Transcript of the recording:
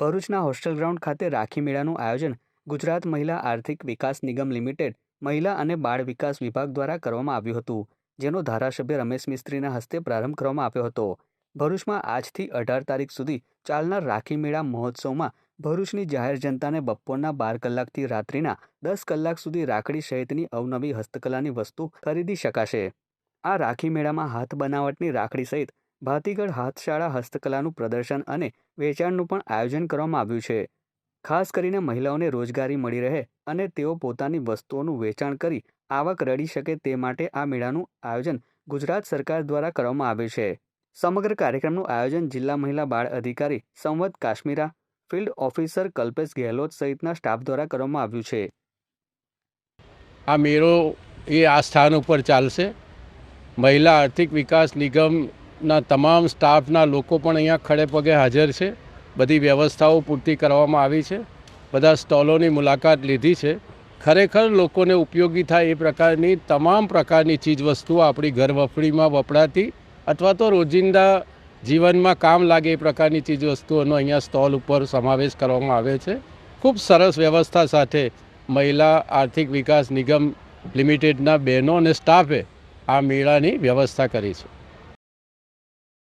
ભરૂચના hostel ground ખાતે રાખી મેળાનું આયોજન ગુજરાત મહિલા આર્થિક વિકાસ નિગમ લિમિટેડ, મહિલા અને બાળ વિકાસ વિભાગ દ્વારા કરવામાં આવ્યું હતું, જેનો ધારાસભ્ય રમેશ મિસ્ત્રીના હસ્તે પ્રારંભ કરવામાં આવ્યો હતો. ભરૂચમાં આજથી અઢાર તારીખ સુધી ચાલનાર રાખી મેળા મહોત્સવમાં ભરૂચની જાહેર જનતાને બપોરના બાર કલાકથી રાત્રિના દસ કલાક સુધી રાખડી સહિતની અવનવી હસ્તકલાની વસ્તુ ખરીદી શકાશે. આ રાખી મેળામાં હાથ બનાવટની રાખડી સહિત ભાતીગઢ હાથશાળા હસ્તકલાનું પ્રદર્શન અને વેચાણનું પણ આયોજન કરવામાં આવ્યું છે. ખાસ કરીને મહિલાઓને રોજગારી મળી રહે અને તેઓ પોતાની વસ્તુઓનું વેચાણ કરી આવક રળી શકે તે માટે આ મેળાનું આયોજન ગુજરાત સરકાર દ્વારા કરવામાં આવ્યું છે. સમગ્ર કાર્યક્રમનું આયોજન જિલ્લા મહિલા બાળ અધિકારી સંવત કાશ્મીરા ફિલ્ડ ઓફિસર કલ્પેશ ગેહલોત સહિતના સ્ટાફ દ્વારા કરવામાં આવ્યું છે. આ મેળો એ આ સ્થાન ઉપર ચાલશે. મહિલા આર્થિક વિકાસ નિગમના તમામ સ્ટાફના લોકો પણ અહીંયા ખડે પગે હાજર છે. બધી વ્યવસ્થાઓ પૂરતી કરવામાં આવી છે. બધા સ્ટોલોની મુલાકાત લીધી છે. ખરેખર લોકોને ઉપયોગી થાય એ પ્રકારની તમામ પ્રકારની ચીજવસ્તુઓ આપણી ઘર વફડીમાં વપરાતી અથવા તો રોજિંદા જીવનમાં કામ લાગે એ પ્રકારની ચીજવસ્તુઓનો અહીંયા સ્ટોલ ઉપર સમાવેશ કરવામાં આવે છે. ખૂબ સરસ વ્યવસ્થા સાથે મહિલા આર્થિક વિકાસ નિગમ લિમિટેડના બહેનો અને સ્ટાફે આ મેળાની વ્યવસ્થા કરી છે.